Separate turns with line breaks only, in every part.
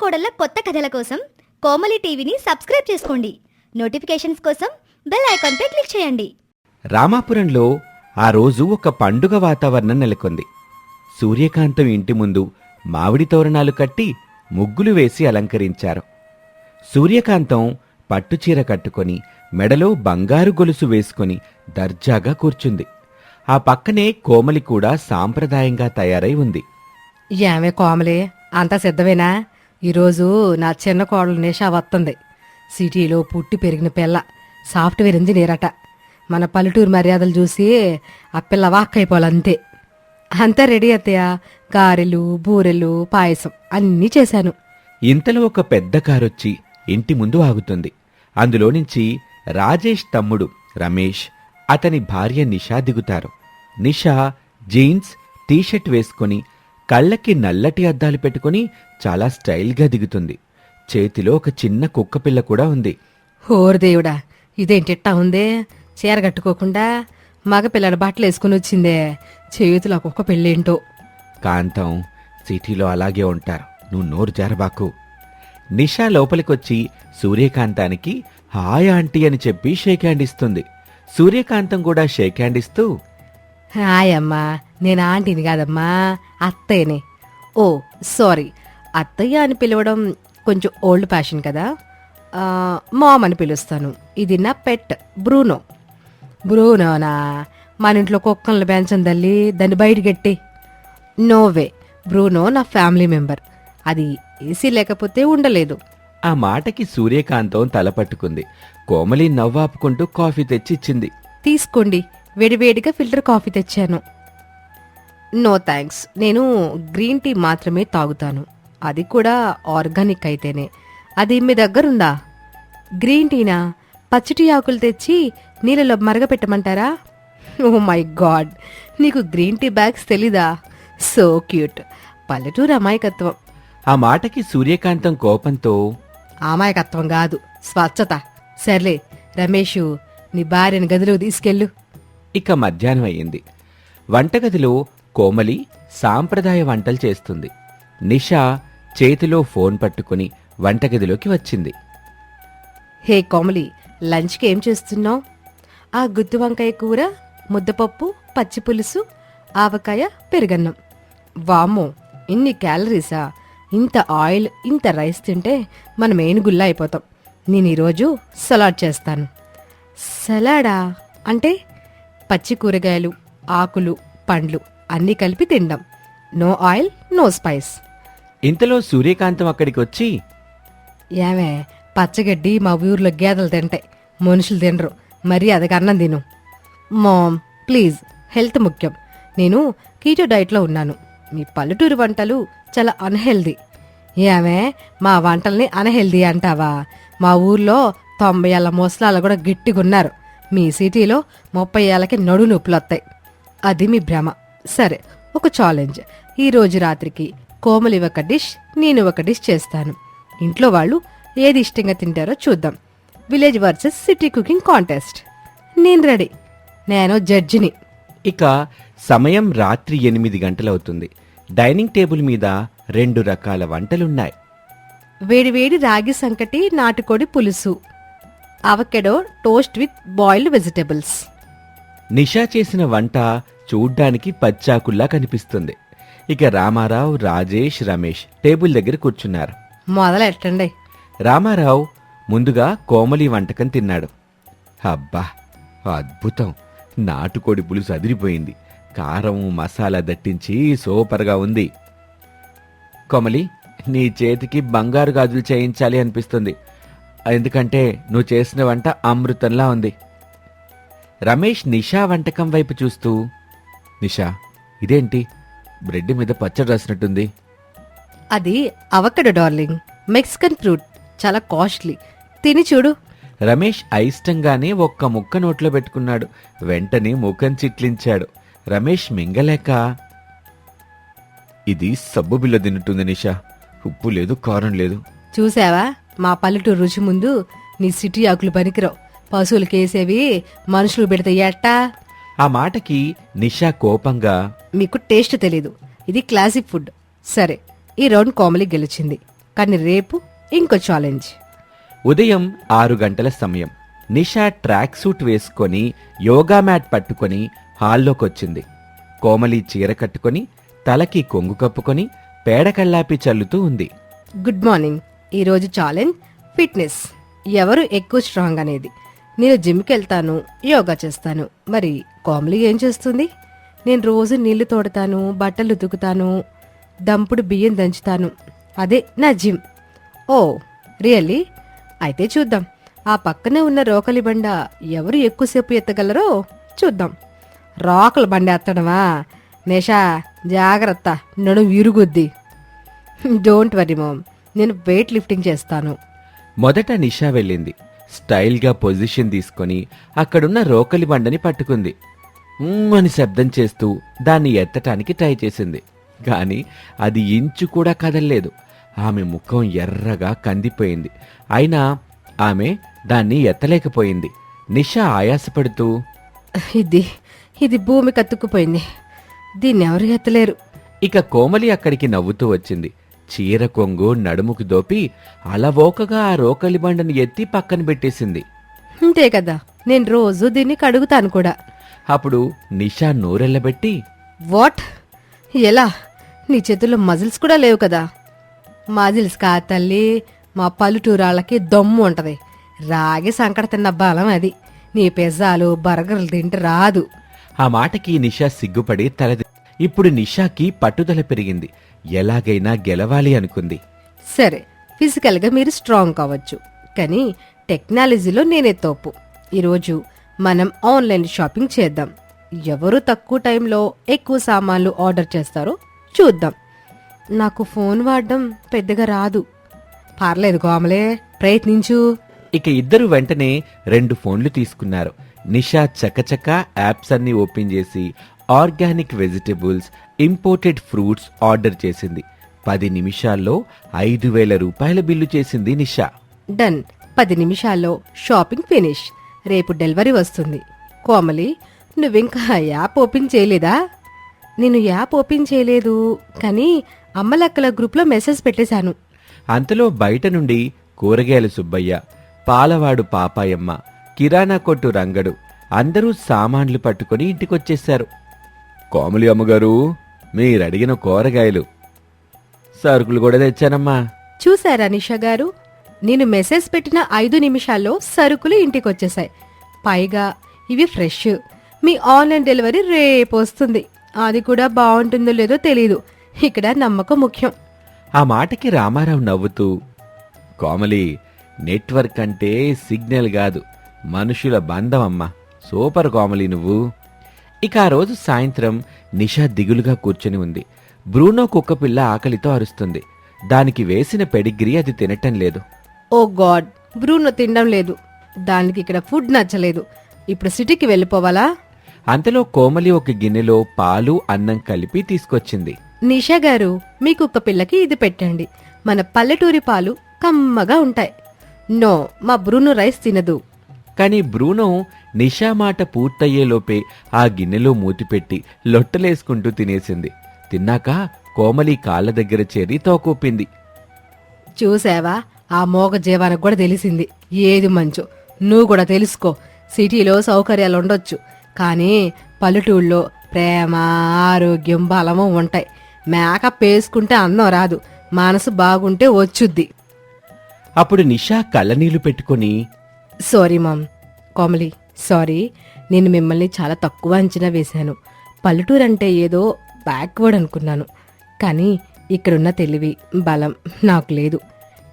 కోడళ్ళ కొత్త కథల కోసం కోమలి టీవీని సబ్స్క్రైబ్ చేసుకోండి. నోటిఫికేషన్స్ కోసం బెల్ ఐకాన్పై క్లిక్ చేయండి.
రామాపురంలో ఆ రోజు ఒక పండుగ వాతావరణం నెలకొంది. సూర్యకాంతం ఇంటి ముందు మామిడి తోరణాలు కట్టి ముగ్గులు వేసి అలంకరించారు. సూర్యకాంతం పట్టుచీర కట్టుకొని మెడలో బంగారు గొలుసు వేసుకొని దర్జాగా కూర్చుంది. ఆ పక్కనే కోమలి కూడా సాంప్రదాయంగా తయారై ఉంది.
ఏమే కోమలి అంతా సిద్ధమేనా? ఈరోజు నా చిన్న కోడలు నిషా వస్తుంది సిటీలో పుట్టి పెరిగిన పిల్ల. సాఫ్ట్వేర్ ఇంజనీర్ అట మన పల్లెటూరు మర్యాదలు చూసి ఆ పిల్ల వాక్కైపోవాలంతే అంతా రెడీ అత్తయ్య. గారెలు బూరెలు పాయసం అన్నీ చేశాను.
ఇంతలో ఒక పెద్ద కారొచ్చి ఇంటి ముందు ఆగుతుంది. అందులో నుంచి రాజేష్ తమ్ముడు రమేష్ అతని భార్య నిషా దిగుతారు. నిషా జీన్స్ టీషర్ట్ వేసుకొని కళ్ళకి నల్లటి అద్దాలు పెట్టుకుని చాలా స్టైల్గా దిగుతుంది. చేతిలో ఒక చిన్న కుక్కపిల్ల కూడా ఉంది.
ఓరు దేవుడా ఇదేంటిట్టా ఉందే? చీర కట్టుకోకుండా మగపిల్లల బట్టలు వేసుకుని వచ్చిందే. చేతులు ఒక్కొక్క పెళ్ళేంటో?
కాంతం సిటీలో అలాగే ఉంటారు. నువ్వు నోరు జారబాకు. నిషా లోపలికొచ్చి సూర్యకాంతానికి హాయ్ ఆంటీ అని చెప్పి షేక్ హ్యాండ్ ఇస్తుంది. సూర్యకాంతం కూడా షేక్ హ్యాండ్ ఇస్తూ
హాయ్ అమ్మా నేను ఆంటీని కాదమ్మా. అత్తయ్యనే. Oh sorry. అత్తయ్య అని పిలవడం కొంచెం ఓల్డ్ ఫ్యాషన్ కదా. మామ్ అని పిలుస్తాను. ఇది నా పెట్ బ్రూనో. బ్రూనోనా? మన ఇంట్లో కుక్కలను పెంచం తల్లి దాన్ని బయటకెట్టి నోవే బ్రూనో నా ఫ్యామిలీ మెంబర్. అది ఏసీ లేకపోతే ఉండలేదు.
ఆ మాటకి సూర్యకాంతం తల పట్టుకుంది. కోమలి నవ్వాపుకుంటూ కాఫీ తెచ్చి ఇచ్చింది
తీసుకోండి. వేడివేడిగా ఫిల్టర్ కాఫీ తెచ్చాను. నో థ్యాంక్స్ నేను గ్రీన్ టీ మాత్రమే తాగుతాను. అది కూడా ఆర్గానిక్ అయితేనే. అది మీ దగ్గరుందా? గ్రీన్ టీనా పచ్చటి ఆకులు తెచ్చి నీళ్ళలో మరగపెట్టమంటారా? ఓ మై గాడ్ నీకు గ్రీన్ టీ బ్యాగ్స్ తెలీదా? సో క్యూట్ పల్లెటూరు అమాయకత్వం.
ఆ మాటకి సూర్యకాంతం కోపంతో
అమాయకత్వం కాదు. స్వచ్ఛత. సర్లే రమేషు నీ భార్యని గదిలో తీసుకెళ్ళు.
ఇక మధ్యాహ్నం అయ్యింది. వంటగదిలో కోమలి సాంప్రదాయ వంటలు చేస్తుంది. నిషా చేతిలో ఫోన్ పట్టుకుని వంటగదిలోకి వచ్చింది.
హే కోమలి లంచ్కి ఏం చేస్తున్నావు? ఆ గుత్తి వంకాయ కూర ముద్దపప్పు పచ్చి పులుసు ఆవకాయ పెరుగన్నం. వామ్మో ఇన్ని క్యాలరీసా? ఇంత ఆయిల్ ఇంత రైస్ తింటే మనం ఏనుగుల్లా అయిపోతాం. నేను ఈరోజు సలాడ్ చేస్తాను. సలాడా? అంటే పచ్చి కూరగాయలు ఆకులు పండ్లు. అన్నీ కలిపి తిందాం నో ఆయిల్ నో స్పైస్.
ఇంతలో సూర్యకాంతం అక్కడికి వచ్చి
ఏమే పచ్చగడ్డి మా ఊర్లో గేదెలు తింటాయి. మనుషులు తినరు. మరి అన్నం తిను. మామ్ ప్లీజ్ హెల్త్ ముఖ్యం. నేను కీటో డైట్లో ఉన్నాను. మీ పల్లెటూరు వంటలు చాలా అన్హెల్దీ. ఏమే మా వంటల్ని అన్హెల్దీ అంటావా? మా ఊర్లో తొంభై ఏళ్ళ ముసలాళ్ళు కూడా గట్టిగున్నారు. మీ సిటీలో ముప్పై ఏళ్ళకి నడు నొప్పులు వస్తాయి అది మీ భ్రమ. సరే ఒక ఛాలెంజ్ ఈ రోజు రాత్రికి కోమలి ఒక డిష్ నేను ఒక డిష్ చేస్తాను. ఇంట్లో వాళ్ళు ఏది ఇష్టంగా తింటారో చూద్దాం. Village versus city cooking contest నేను రెడీ నేను జడ్జిని
ఇక సమయం రాత్రి ఎనిమిది గంటలవుతుంది. డైనింగ్ టేబుల్ మీద రెండు రకాల వంటలున్నాయి.
వేడివేడి రాగి సంకటి నాటుకోడి పులుసు. Avocado toast with boiled vegetables
Nisha చేసిన వంట చూడ్డానికి పచ్చాకుల్లా కనిపిస్తుంది. ఇక రామారావు రాజేష్ రమేష్ టేబుల్ దగ్గర కూర్చున్నారు.
మొదలెట్టండి
రామారావు ముందుగా కోమలి వంటకం తిన్నాడు. అబ్బా అద్భుతం. నాటుకోడి పులుసు అదిరిపోయింది. కారం మసాలా దట్టించి సూపర్గా ఉంది. కోమలి నీ చేతికి బంగారు గాజులు చేయించాలి అనిపిస్తుంది. ఎందుకంటే నువ్వు చేసిన వంట అమృతంలా ఉంది. రమేష్ నిషా వంటకం వైపు చూస్తూ నిషా ఇదేంటి? బ్రెడ్ మీద పచ్చడి రాసినట్టుంది.
అది అవకడో డార్లింగ్. మెక్సికన్ ఫ్రూట్ చాలా కాస్ట్లీ. తిని చూడు.
రమేష్ అయిష్టంగానే ఒక్క ముక్క నోట్లో పెట్టుకున్నాడు. వెంటనే ముఖం చిట్లించాడు. రమేష్ మింగలేక ఇది సబ్బు బిల్ల తిన్నట్టుంది నిషా. ఉప్పు లేదు కారం లేదు.
చూసావా? మా పల్లెటూరు రుచి ముందు నీ సిటీ ఆకులు పనికిరావు. పశువులకేసేవి మనుషులు పెడితే ఎట్టా?
ఆ మాటకి నిషా కోపంగా
మీకు టేస్ట్ తెలీదు. ఇది క్లాసిక్ ఫుడ్. సరే ఈ రౌండ్ కోమలి గెలిచింది. కానీ రేపు ఇంకో ఛాలెంజ్
ఉదయం ఆరు గంటల సమయం. నిషా ట్రాక్ సూట్ వేసుకొని యోగా మ్యాట్ పట్టుకొని హాల్లోకొచ్చింది. కోమలి చీర కట్టుకొని తలకి కొంగు కప్పుకొని పేడకల్లాపి చల్లుతూ ఉంది.
Good morning. ఈరోజు ఛాలెంజ్ ఫిట్నెస్ ఎవరు ఎక్కువ స్ట్రాంగ్ అనేది? నేను జిమ్కి వెళ్తాను యోగా చేస్తాను. మరి కోమలి ఏం చేస్తుంది? నేను రోజు నీళ్ళు తోడతాను బట్టలు ఉతుకుతాను దంపుడు బియ్యం దంచుతాను. అదే నా జిమ్. ఓ రియల్లీ? అయితే చూద్దాం. ఆ పక్కనే ఉన్న రోకలి బండ ఎవరు ఎక్కువసేపు ఎత్తగలరో చూద్దాం. రోకల బండ ఎత్తడమా? నిషా జాగ్రత్త. నడు విరుగుద్ది డోంట్ వరీ మామ్. నేను వెయిట్ లిఫ్టింగ్ చేస్తాను.
మొదట నిషా వెళ్ళింది. స్టైల్గా పొజిషన్ తీసుకొని అక్కడున్న రోకలి బండని పట్టుకుంది. అని శబ్దం చేస్తూ దాన్ని ఎత్తటానికి ట్రై చేసింది. కానీ అది ఇంచు కూడా కదల్లేదు. ఆమె ముఖం ఎర్రగా కందిపోయింది. అయినా ఆమె దాన్ని ఎత్తలేకపోయింది. నిషా ఆయాసపడుతూ
ఇది ఇది భూమి కత్తుకుపోయింది. దీన్ని ఎవరు ఎత్తలేరు?
ఇక కోమలి అక్కడికి నవ్వుతూ వచ్చింది. చీర కొంగు నడుముకు దోపి అలవోకగా ఆ రోకలి బండని ఎత్తి పక్కన పెట్టేసింది.
అంతే కదా నేను రోజు దీన్ని కడుగుతాను కూడా.
అప్పుడు నిషా నోరెళ్ళబెట్టి
వాట్? ఎలా? నీ చేతుల్లో మజిల్స్ కూడా లేవు కదా. మజిల్స్ కా తల్లి మా పల్లెటూరాళ్ళకి దమ్ము ఉంటది. రాగి సంకట తిన్న బలం అది. నీ పిజ్జాలు బర్గర్లు తింటే రాదు.
ఆ మాటకి నిషా సిగ్గుపడి తలది ఇప్పుడు నిషాకి పట్టుదల పెరిగింది. ఎలాగైనా గెలవాలి అనుకుంది.
సరే ఫిజికల్గా మీరు స్ట్రాంగ్ కావచ్చు కానీ టెక్నాలజీలో నేనే తోపు. ఈరోజు మనం ఆన్లైన్ షాపింగ్ చేద్దాం. ఎవరు తక్కువ టైంలో ఎక్కువ సామాన్లు ఆర్డర్ చేస్తారో చూద్దాం. నాకు ఫోన్ వాడడం పెద్దగా రాదు. పర్లేదు కోమలే ప్రయత్నించు.
ఇక ఇద్దరు వెంటనే రెండు ఫోన్లు తీసుకున్నారు. నిషా చకచక యాప్స్ అన్ని ఓపెన్ చేసి organic vegetables imported fruits order చేసింది. పది నిమిషాల్లో ఐదు వేల రూపాయల బిల్లు చేసింది నిషా.
డన్. పది నిమిషాల్లో షాపింగ్ ఫినిష్. రేపు డెలివరీ వస్తుంది. కోమలి నువ్వింకా యాప్ ఓపెన్ చేయలేదా? నేను యాప్ ఓపెన్ చేయలేదు కానీ అమ్మలక్కల గ్రూప్లో మెసేజ్ పెట్టేశాను.
అంతలో బయట నుండి కూరగాయల సుబ్బయ్య పాలవాడు పాపాయమ్మ కిరాణా కొట్టు రంగడు అందరూ సామాన్లు పట్టుకొని ఇంటికొచ్చేశారు. కోమలి అమ్మగారు మీరడిగిన కూరగాయలు. సరుకులు కూడా తెచ్చానమ్మా.
చూశారా నిషా గారు? నేను మెసేజ్ పెట్టిన ఐదు నిమిషాల్లో సరుకులు ఇంటికొచ్చేశాయి పైగా ఇవి ఫ్రెష్. మీ ఆన్లైన్ డెలివరీ రేపు వస్తుంది. అది కూడా బాగుంటుందో లేదో తెలీదు. ఇక్కడ నమ్మకం ముఖ్యం.
ఆ మాటకి రామారావు నవ్వుతూ కోమలి నెట్వర్క్ అంటే సిగ్నల్ కాదు. మనుషుల బంధం అమ్మా. సూపర్ కోమలి నువ్వు. ఇక ఆ రోజు సాయంత్రం నిషా దిగులుగా కూర్చొని ఉంది. బ్రూనో కుక్కపిల్ల ఆకలితో అరుస్తుంది. దానికి వేసిన పెడిగ్రీ అది తినటం లేదు.
ఓ గాడ్ బ్రూనో తినడం లేదు. దానికి ఇక్కడ ఫుడ్ నచ్చలేదు. ఇప్పుడు సిటీకి వెళ్ళిపోవాలా?
అంతలో కోమలి ఒక గిన్నెలో పాలు అన్నం కలిపి తీసుకొచ్చింది.
నిషా గారు మీ కుక్క పిల్లకి ఇది పెట్టండి. మన పల్లెటూరి పాలు కమ్మగా ఉంటాయి. నో మా బ్రూను రైస్ తినదు.
కాని బ్రూనో నిషా మాట పూర్తయ్యేలోపే ఆ గిన్నెలో మూతిపెట్టి లొట్టలేసుకుంటూ తినేసింది. తిన్నాక కోమలి కాళ్ళ దగ్గర చేరి తోకూపింది.
చూసావా ఆ మోగ జీవానికి కూడా తెలిసింది. ఏది మంచో. నువ్వు కూడా తెలుసుకో. సిటీలో సౌకర్యాలు ఉండొచ్చు. కానీ పల్లెటూళ్ళలో ప్రేమ ఆరోగ్యం బలము ఉంటాయి. మేకప్ వేసుకుంటే అందం రాదు. మనసు బాగుంటే వచ్చుద్ది.
అప్పుడు నిషా కళ్ళనీళ్ళు పెట్టుకొని
సారీ మామ్ కోమలి సారీ నేను మిమ్మల్ని చాలా తక్కువ అంచనా వేశాను. పల్లెటూరు అంటే ఏదో బ్యాక్వర్డ్ అనుకున్నాను. కానీ ఇక్కడున్న తెలివి బలం నాకు లేదు.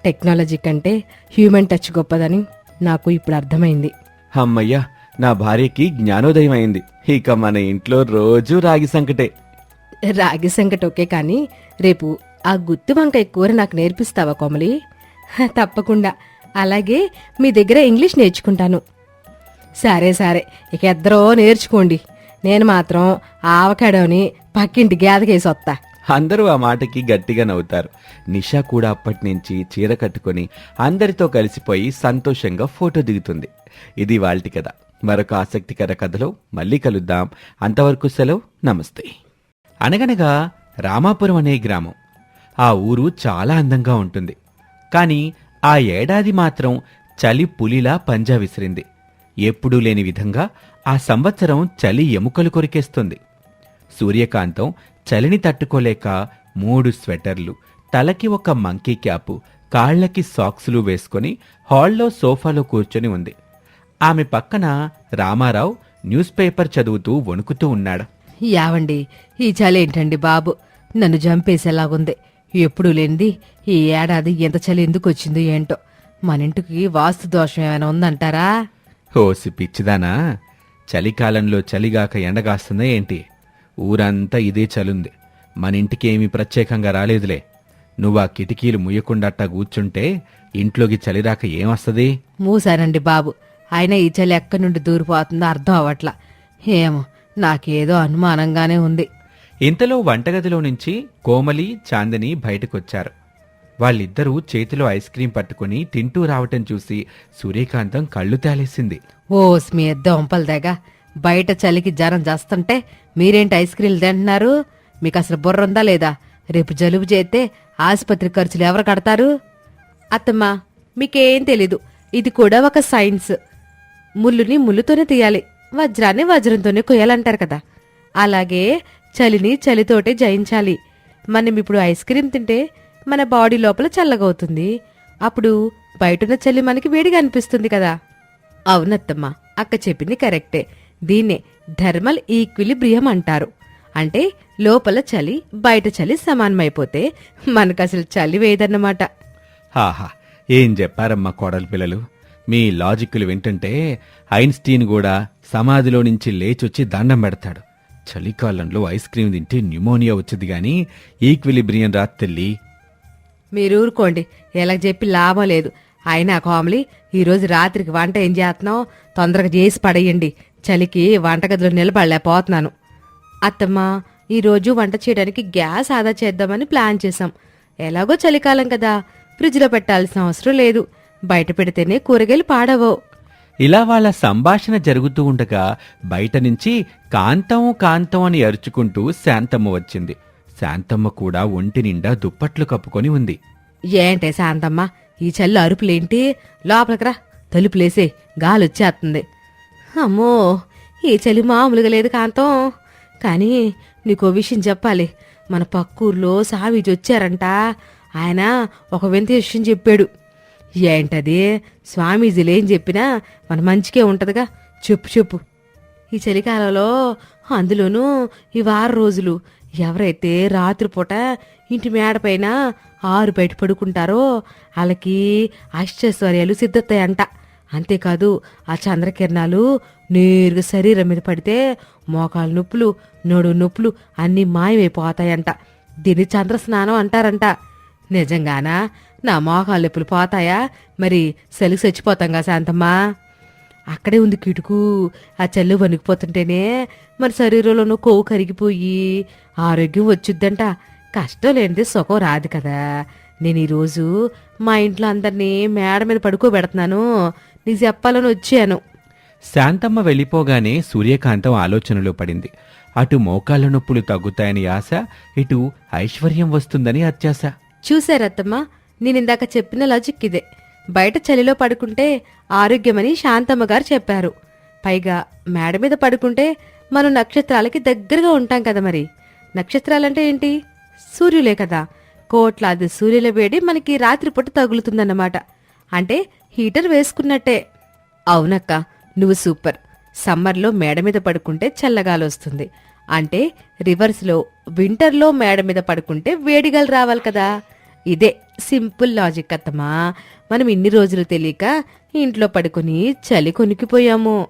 టెక్నాలజీ కంటే హ్యూమన్ టచ్ గొప్పదని నాకు ఇప్పుడు అర్థమైంది.
అమ్మయ్యా నా భార్యకి జ్ఞానోదయం అయింది. ఇక మన ఇంట్లో రోజూ రాగి సంకటే.
రాగి సంకట ఓకే కానీ రేపు ఆ గుత్తి వంకాయ కూర నాకు నేర్పిస్తావా కోమలి తప్పకుండా. అలాగే మీ దగ్గర ఇంగ్లీష్ నేర్చుకుంటాను. సరే సరే. ఇక ఇద్దరూ నేర్చుకోండి. నేను మాత్రం ఆవకాడోని పక్కింటి గేదకేసి వస్తా
అందరూ ఆ మాటకి గట్టిగా నవ్వుతారు. నిషా కూడా అప్పటి నుంచి చీర కట్టుకొని అందరితో కలిసిపోయి సంతోషంగా ఫోటో దిగుతుంది. ఇది వాళ్ళటి కథ. మరొక ఆసక్తికర కథలో మళ్ళీ కలుద్దాం. అంతవరకు సెలవు. నమస్తే. అనగనగా రామాపురం అనే గ్రామం. ఆ ఊరు చాలా అందంగా ఉంటుంది. కానీ ఆ ఏడాది మాత్రం చలి పులిలా పంజా విసిరింది. ఎప్పుడూ లేని విధంగా ఆ సంవత్సరం చలి ఎముకలు కొరికేస్తుంది. సూర్యకాంతం చలిని తట్టుకోలేక మూడు స్వెటర్లు తలకి ఒక మంకీ క్యాపు కాళ్ళకి సాక్సులు వేసుకొని హాల్లో సోఫాలో కూర్చొని ఉంది. ఆమె పక్కన రామారావు న్యూస్ పేపర్ చదువుతూ వణుకుతూ ఉన్నాడు.
యావండి ఈ చలి ఏంటండి బాబు? నన్ను చంపేసేలాగుంది. ఎప్పుడూ లేనిది ఈ ఏడాది ఎంత చలి ఎందుకు వచ్చిందో ఏంటో? మన ఇంటికి వాస్తు దోషం ఏమైనా ఉందంటారా?
ఓసి పిచ్చిదానా. చలికాలంలో చలిగాక ఎండగాస్తుందా ఏంటి? ఊరంతా ఇదే చలుంది. మన ఇంటికి ఏమీ ప్రత్యేకంగా రాలేదులే. నువ్వు ఆ కిటికీలు ముయ్యకుండాట్టా కూర్చుంటే ఇంట్లోకి చలిరాక ఏమొస్తది?
మూసానండి బాబు. అయినా ఈ చలి ఎక్కడి నుండి దూరిపోతుందో అర్థం అవట్లా ఏమో నాకేదో అనుమానంగానే ఉంది.
ఇంతలో వంటగదిలో నుంచి కోమలి చాందని బయటకొచ్చారు. వాళ్ళిద్దరూ చేతిలో ఐస్ క్రీం పట్టుకుని తింటూ రావటం చూసి సూర్యకాంతం కళ్ళు తేలేసింది.
ఓ మీ దొంపలు బయట చలికి జ్వరం చేస్తుంటే మీరేంటి ఐస్ క్రీంలు తింటున్నారు? మీకు అసలు బుర్ర ఉందా లేదా? రేపు జలుబు చేస్తే ఆసుపత్రి ఖర్చులు ఎవరు కడతారు? అత్తమ్మా మీకేం తెలీదు. ఇది కూడా ఒక సైన్స్. ముళ్ళుని ముళ్ళుతోనే తీయాలి. వజ్రాన్ని వజ్రంతోనే కొయ్యాలంటారు కదా. అలాగే చలిని చలితోటే జయించాలి. మనం ఇప్పుడు ఐస్ క్రీమ్ తింటే మన బాడీ లోపల చల్లగవుతుంది. అప్పుడు బయటున్న చలి మనకి వేడిగా అనిపిస్తుంది కదా. అవునత్తమ్మా అక్క చెప్పింది కరెక్టే. దీన్నే థర్మల్ ఈక్విలిబ్రియం అంటారు. అంటే లోపల చలి బయట చలి సమానమైపోతే మనకు అసలు చలి వేయదన్నమాట.
హాహా ఏం చెప్పారమ్మా కోడలి పిల్లలు? మీ లాజిక్లు వింటుంటే ఐన్స్టీన్ కూడా సమాధిలో నుంచి లేచొచ్చి దండం పెడతాడు. చలికాలంలో ఐస్ క్రీమ్ తింటే న్యూమోనియా వచ్చేది కానీ ఈక్విలిబ్రియం రా తెల్లి.
మీరు ఊరుకోండి ఎలా చెప్పి లాభం లేదు. అయినా కోమలి ఈరోజు రాత్రికి వంట ఏం చేస్తున్నావు? తొందరగా చేసి పడేయండి. చలికి వంటగదిలో నిలబడలేకపోతున్నాను. అత్తమ్మా ఈరోజు వంట చేయడానికి గ్యాస్ ఆదా చేద్దామని ప్లాన్ చేశాం. ఎలాగో చలికాలం కదా ఫ్రిడ్జ్లో పెట్టాల్సిన అవసరం లేదు. బయట పెడితేనే కూరగాయలు పాడవో
ఇలా వాళ్ళ సంభాషణ జరుగుతూ ఉండగా బయట నుంచి కాంతం కాంతం అని అరుచుకుంటూ శాంతమ్మ వచ్చింది. శాంతమ్మ కూడా ఒంటి నిండా దుప్పట్లు కప్పుకొని ఉంది.
ఏంటే శాంతమ్మ ఈ చల్లి అరుపులేంటి? లోపలికి రా తలుపులేసే గాలి వచ్చేస్తుంది అమ్మో ఈ చలి మామూలుగా లేదు కాంతం. కానీ నీకో విషయం చెప్పాలి. మన పక్కూర్లో సావిజి వచ్చారంట ఆయన ఒక వింత విషయం చెప్పాడు. ఏంటది? స్వామీజీలేం చెప్పినా మన మంచికే ఉంటుందిగా. చెప్పు చెప్పు. ఈ చలికాలంలో అందులోనూ ఈ వారం రోజులు ఎవరైతే రాత్రిపూట ఇంటి మేడపైన ఆరు బయట పడుకుంటారో వాళ్ళకి అష్టైశ్వర్యాలు సిద్ధతాయంట. అంతేకాదు ఆ చంద్రకిరణాలు నేరుగా శరీరం మీద పడితే మోకాలు నొప్పులు నడు నొప్పులు అన్నీ మాయమైపోతాయంట. దీన్ని చంద్ర స్నానం అంటారంట. నిజంగానా? నా మోకాలు నొప్పులు పోతాయా? మరి సెలికి చచ్చిపోతాంగా శాంతమ్మా. అక్కడే ఉంది కిటుకు. ఆ చల్లు వణికిపోతుంటేనే మన శరీరంలోనూ కొవ్వు కరిగిపోయి ఆరోగ్యం వచ్చుద్దంట. కష్టం లేనిది సుఖం రాదు కదా. నేను ఈరోజు మా ఇంట్లో అందరినీ మేడ మీద పడుకోబెడుతున్నాను. నీకు చెప్పాలని వచ్చాను.
శాంతమ్మ వెళ్ళిపోగానే సూర్యకాంతం ఆలోచనలో పడింది. అటు మోకాళ్ళ నొప్పులు తగ్గుతాయని ఆశ ఇటు ఐశ్వర్యం వస్తుందని అత్యాశ.
చూసారత్తమ్మా నేను ఇందాక చెప్పిన లాజిక్ ఇదే. బయట చలిలో పడుకుంటే ఆరోగ్యమని శాంతమ్మ గారు చెప్పారు. పైగా మేడ మీద పడుకుంటే మనం నక్షత్రాలకి దగ్గరగా ఉంటాం కదా మరి. నక్షత్రాలంటే ఏంటి? సూర్యులే కదా. కోట్లాది సూర్యుల వేడి మనకి రాత్రిపూట తగులుతుందన్నమాట. అంటే హీటర్ వేసుకున్నట్టే. అవునక్క నువ్వు సూపర్. సమ్మర్లో మేడ మీద పడుకుంటే చల్లగాలొస్తుంది అంటే రివర్స్లో వింటర్లో మేడ మీద పడుకుంటే వేడిగాలు రావాలి కదా. ఇదే సింపుల్ లాజిక్ అత్తమా మనం ఇన్ని రోజులు తెలియక ఇంట్లో పడుకుని చలి కొనికిపోయాము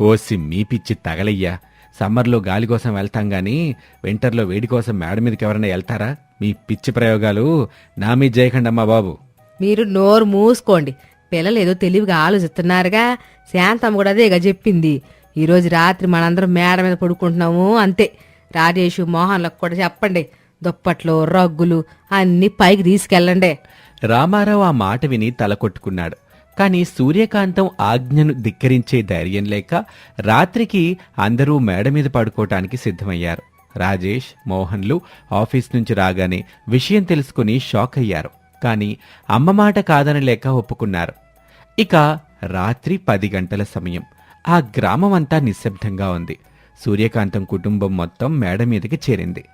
ఓసి మీ పిచ్చి తగలయ్యా. సమ్మర్లో గాలి కోసం వెళ్తాం గాని వింటర్లో వేడి కోసం మేడ మీదకి ఎవరైనా వెళ్తారా? మీ పిచ్చి ప్రయోగాలు నా మీద చేయకండి అమ్మా బాబు.
మీరు నోరు మూసుకోండి. పిల్లలు ఏదో తెలివిగా ఆలోచిస్తున్నారుగా. శాంతమ్మ కూడా అదేగా చెప్పింది. ఈరోజు రాత్రి మనందరం మేడ మీద పడుకుంటున్నాము అంతే. రాజేషు మోహన్లకు కూడా చెప్పండి. దుప్పట్లు రగ్గులు అన్నీ పైకి తీసుకెళ్ళండే.
రామారావు ఆ మాట విని తల కొట్టుకున్నాడు. కాని సూర్యకాంతం ఆజ్ఞను ధిక్కరించే ధైర్యం లేక రాత్రికి అందరూ మేడ మీద పడుకోవటానికి సిద్ధమయ్యారు. రాజేష్ మోహన్లు ఆఫీస్ నుంచి రాగానే విషయం తెలుసుకుని షాక్ అయ్యారు. కాని అమ్మ మాట కాదనలేక ఒప్పుకున్నారు. ఇక రాత్రి పది గంటల సమయం. ఆ గ్రామం అంతా నిశ్శబ్దంగా ఉంది. సూర్యకాంతం కుటుంబం మొత్తం మేడ మీదకి చేరింది.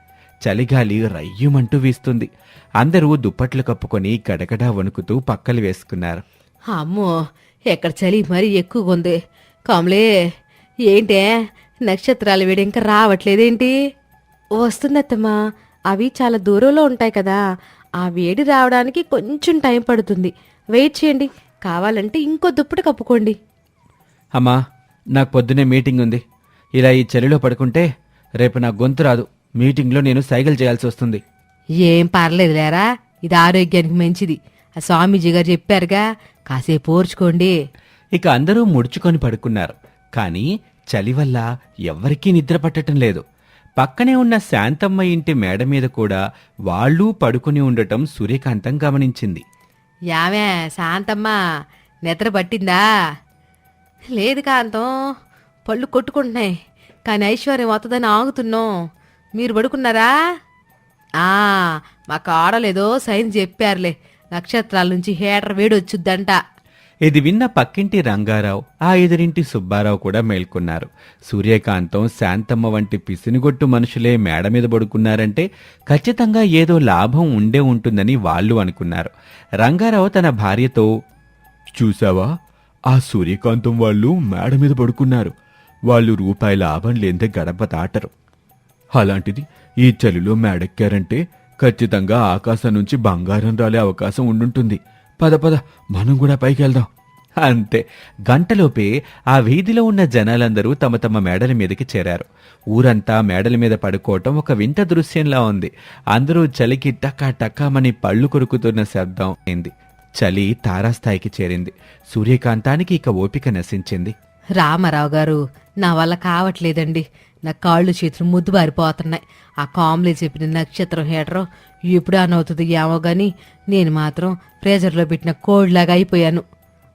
చలిగాలి రయ్యుమంటూ వీస్తుంది. అందరూ దుప్పట్లు కప్పుకొని గడగడా వణుకుతూ పక్కలు వేసుకున్నారు.
అమ్మో ఎక్కడ చలి మరీ ఎక్కువగా ఉంది కామ్లే ఏంటే? నక్షత్రాలు వేడి ఇంకా రావట్లేదేంటి? వస్తుందత్తమ్మా అవి చాలా దూరంలో ఉంటాయి కదా. ఆ వేడి రావడానికి కొంచెం టైం పడుతుంది. వెయిట్ చేయండి కావాలంటే ఇంకో దుప్పటి కప్పుకోండి.
అమ్మా నాకు పొద్దునే మీటింగ్ ఉంది. ఇలా ఈ చలిలో పడుకుంటే రేపు నా గొంతు రాదు. మీటింగ్లో నేను సైకిల్ చేయాల్సి వస్తుంది.
ఏం పర్లేదు లేరా? ఇది ఆరోగ్యానికి మంచిది. ఆ స్వామీజీ గారు చెప్పారుగా కాసేపు ఓర్చుకోండి.
ఇక అందరూ ముడుచుకొని పడుకున్నారు. కానీ చలి వల్ల ఎవ్వరికీ నిద్ర పట్టటం లేదు. పక్కనే ఉన్న శాంతమ్మ ఇంటి మేడ మీద కూడా వాళ్ళూ పడుకుని ఉండటం సూర్యకాంతం గమనించింది.
యామే శాంతమ్మ నిద్ర పట్టిందా? లేదు కాంతం పళ్ళు కొట్టుకుంటున్నాయి. కానీ ఐశ్వర్యం వస్తుందని ఆగుతున్నాం. మీరు పడుకున్నారా? ఆ మా కాడలేదో సైన్ చెప్పారులే. నక్షత్రాల నుంచి హేటర్ వేడొచ్చుద్దంట
ఇది విన్న పక్కింటి రంగారావు ఆ ఎదురింటి సుబ్బారావు కూడా మేల్కొన్నారు. సూర్యకాంతం శాంతమ్మ వంటి పిసినిగొట్టు మనుషులే మేడ మీద పడుకున్నారంటే ఖచ్చితంగా ఏదో లాభం ఉండే ఉంటుందని వాళ్ళు అనుకున్నారు. రంగారావు తన భార్యతో చూసావా? ఆ సూర్యకాంతం వాళ్ళు మేడ మీద పడుకున్నారు. వాళ్ళు రూపాయి లాభం లేదే గడప దాటరు. అలాంటిది ఈ చలిలో మేడెక్కారంటే ఖచ్చితంగా ఆకాశం నుంచి బంగారం రాలే అవకాశం ఉండుంటుంది. పద పద మనం కూడా పైకి వెళ్దాం అంతే. గంటలోపే ఆ వీధిలో ఉన్న జనాలందరూ తమ తమ మేడల మీదకి చేరారు. ఊరంతా మేడల మీద పడుకోవటం ఒక వింత దృశ్యంలా ఉంది. అందరూ చలికి టకా టకామని పళ్ళు కొరుకుతున్న శబ్దం అయింది. చలి తారాస్థాయికి చేరింది. సూర్యకాంతానికి ఇక ఓపిక నశించింది.
రామారావు గారు నా వల్ల కావట్లేదండి. నా కాళ్ళు చేతులు ముద్దుబారిపోతున్నాయి ఆ కామ్లే చెప్పిన నక్షత్రం హీటరు ఎప్పుడు అనవుతుంది ఏమో గాని నేను మాత్రం ప్రెజర్లో పెట్టిన కోడ్లాగా అయిపోయాను.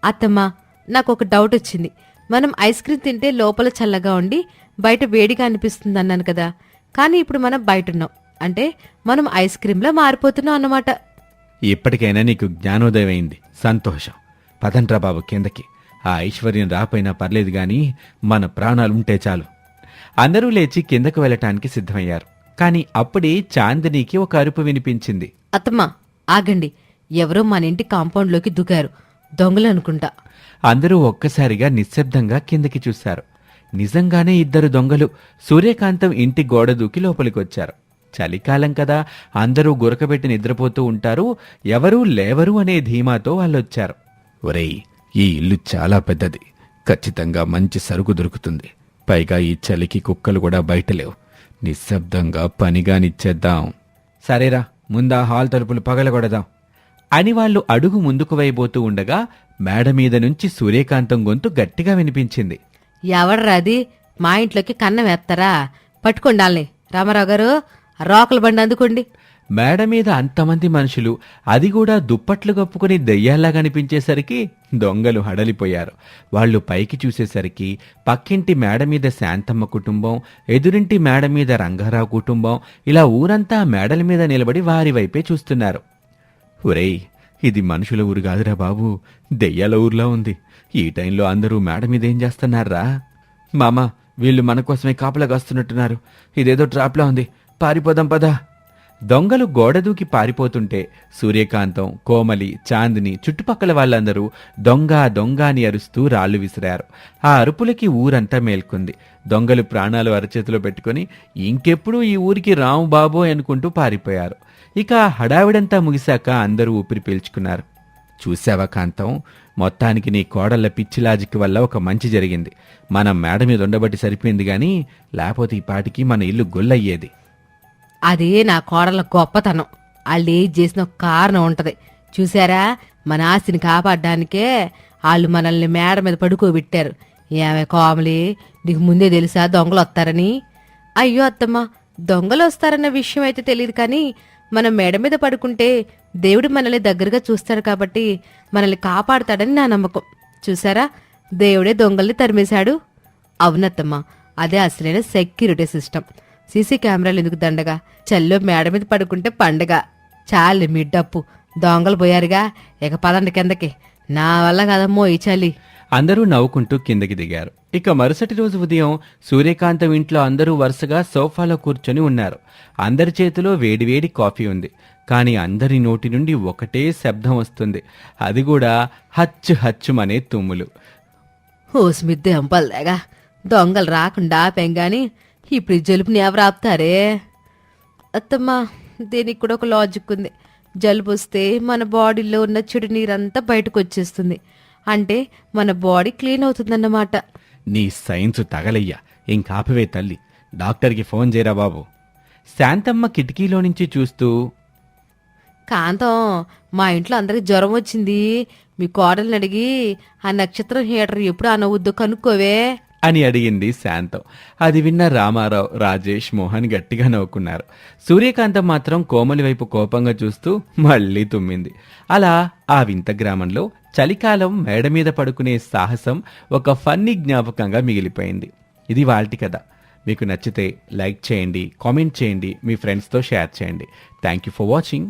అత్తమ్మ నాకు ఒక డౌట్ వచ్చింది. మనం ఐస్ క్రీమ్ తింటే లోపల చల్లగా ఉండి బయట వేడిగా అనిపిస్తుంది అన్నాను కదా. కానీ ఇప్పుడు మనం బయట ఉన్నాం అంటే మనం ఐస్ క్రీమ్లో మారిపోతున్నాం అన్నమాట.
ఇప్పటికైనా నీకు జ్ఞానోదయం అయింది. సంతోషం. పదంట్రా బాబు కిందకి. ఆ ఐశ్వర్యం రాపోయినా పర్లేదు గాని మన ప్రాణాలుంటే చాలు. అందరూ లేచి కిందకు వెళ్ళటానికి సిద్ధమయ్యారు. కాని అప్పుడే చాందినికి ఒక అరుపు వినిపించింది.
అత్తమ్మ ఆగండి. ఎవరో మన ఇంటి కాంపౌండ్లోకి దూకారు దొంగలు అనుకుంటా.
అందరూ ఒక్కసారిగా నిశ్శబ్దంగా కిందకి చూశారు. నిజంగానే ఇద్దరు దొంగలు సూర్యకాంతం ఇంటి గోడ దూకి లోపలికొచ్చారు. చలికాలం కదా అందరూ గురకబెట్టి నిద్రపోతూ ఉంటారు ఎవరూ లేవరు అనే ధీమాతో వాళ్ళొచ్చారు. ఒరేయ్ ఈ ఇల్లు చాలా పెద్దది. ఖచ్చితంగా మంచి సరుకు దొరుకుతుంది. పైగా ఈ చలికి కుక్కలు కూడా బయటలేవు నిశ్శబ్దంగా పనిగానిచ్చేద్దాం సరేరా ముందా హాల్ తలుపులు పగలగొడదాం. అని వాళ్ళు అడుగు ముందుకు వైబోతూ ఉండగా మేడ మీద నుంచి సూర్యకాంతం గొంతు గట్టిగా వినిపించింది.
ఎవడ్రా అది? మా ఇంట్లోకి కన్నం వేస్తారా పట్టుకోండి వాళ్ళని రామారావు గారు రోకల బండి అందుకోండి.
మేడ మీద అంతమంది మనుషులు అది కూడా దుప్పట్లు కప్పుకుని దెయ్యాల్లా కనిపించేసరికి దొంగలు హడలిపోయారు. వాళ్ళు పైకి చూసేసరికి పక్కింటి మేడ మీద శాంతమ్మ కుటుంబం ఎదురింటి మేడ మీద రంగారావు కుటుంబం ఇలా ఊరంతా మేడల మీద నిలబడి వారి వైపే చూస్తున్నారు. ఒరేయ్ ఇది మనుషుల ఊరు కాదురా బాబు. దెయ్యాల ఊర్లో ఉంది. ఈ టైంలో అందరూ మేడ మీద ఏం చేస్తున్నారా? మామ వీళ్ళు మన కోసమే కాపలాగా వస్తున్నట్టున్నారు ఇదేదో ట్రాప్లా ఉంది. పారిపోదాం పదా. దొంగలు గోడ దూకి పారిపోతుంటే సూర్యకాంతం కోమలి చాందిని చుట్టుపక్కల వాళ్ళందరూ దొంగ దొంగ అని అరుస్తూ రాళ్ళు విసిరారు. ఆ అరుపులకి ఊరంతా మేల్కొంది. దొంగలు ప్రాణాలు అరచేతిలో పెట్టుకొని ఇంకెప్పుడు ఈ ఊరికి రాము బాబోయ్ అనుకుంటూ పారిపోయారు. ఇక హడావిడంతా ముగిశాక అందరూ ఊపిరి పీల్చుకున్నారు. చూశావా కాంతం? మొత్తానికి నీ కోడళ్ళ పిచ్చి లాజిక్ వల్ల ఒక మంచి జరిగింది. మనం మేడ మీద ఉండబట్టి సరిపోయింది గాని లేకపోతే ఈ పాటికి మన ఇల్లు గొల్లయ్యేది.
అదే నా కోడల గొప్పతనం. వాళ్ళు ఏది చేసిన ఒక కారణం ఉంటది. చూసారా? మన ఆస్తిని కాపాడడానికే వాళ్ళు మనల్ని మేడ మీద పడుకోబెట్టారు. ఏమే కోమలి నీకు ముందే తెలుసా దొంగలు వస్తారని? అయ్యో అత్తమ్మ దొంగలు వస్తారన్న విషయం అయితే తెలియదు కానీ మనం మేడ మీద పడుకుంటే దేవుడు మనల్ని దగ్గరగా చూస్తాడు కాబట్టి మనల్ని కాపాడతాడని నా నమ్మకం. చూసారా? దేవుడే దొంగల్ని తరిమేశాడు. అవునత్తమ్మ అదే అసలైన సెక్యూరిటీ సిస్టమ్. సీసీ కెమెరాలు ఎందుకు దండగా? చల్లో మేడ మీద పడుకుంటే పండగ. చాలు మీ డప్పు. దొంగలు పోయారుగా. ఇక పదండి కిందకి. నా వల్ల కదమ్మో ఈ చలి.
అందరూ నవ్వుకుంటూ కిందకి దిగారు. ఇక మరుసటి రోజు ఉదయం సూర్యకాంతం ఇంట్లో అందరూ వరుసగా సోఫాలో కూర్చొని ఉన్నారు. అందరి చేతిలో వేడివేడి కాఫీ ఉంది. కానీ అందరి నోటి నుండి ఒకటే శబ్దం వస్తుంది. అది కూడా హచ్చు హచ్చుమనే తుమ్ములు.
ఓస్మిద్దే అంపల్దేగా దొంగలు రాకుండా ఆపాం గాని ఇప్పుడు ఈ జలుబుని ఎవరు ఆపుతారే? అత్తమ్మా దీనికి కూడా ఒక లాజిక్ ఉంది. జలుబు వస్తే మన బాడీలో ఉన్న చెడు నీరంతా బయటకు వచ్చేస్తుంది అంటే మన బాడీ క్లీన్ అవుతుందన్నమాట.
నీ సైన్స్ తగలయ్యా. ఇంకాపవే తల్లి. డాక్టర్కి ఫోన్ చేయరా బాబు. శాంతమ్మ కిటికీలో నుంచి చూస్తూ
కాంతం మా ఇంట్లో అందరికి జ్వరం వచ్చింది. మీ కోడల్ని అడిగి ఆ నక్షత్రం హీటర్ ఎప్పుడు అనవద్దు కనుక్కోవే.
అని అడిగింది శాంతం. అది విన్న రామారావు రాజేష్ మోహన్ గట్టిగా నవ్వుకున్నారు. సూర్యకాంతం మాత్రం కోమలి వైపు కోపంగా చూస్తూ మళ్ళీ తుమ్మింది. అలా ఆ వింత గ్రామంలో చలికాలం మేడ మీద పడుకునే సాహసం ఒక ఫన్నీ జ్ఞాపకంగా మిగిలిపోయింది. ఇది వాల్టి కథ. మీకు నచ్చితే లైక్ చేయండి కామెంట్ చేయండి మీ ఫ్రెండ్స్తో షేర్ చేయండి. Thank you for watching.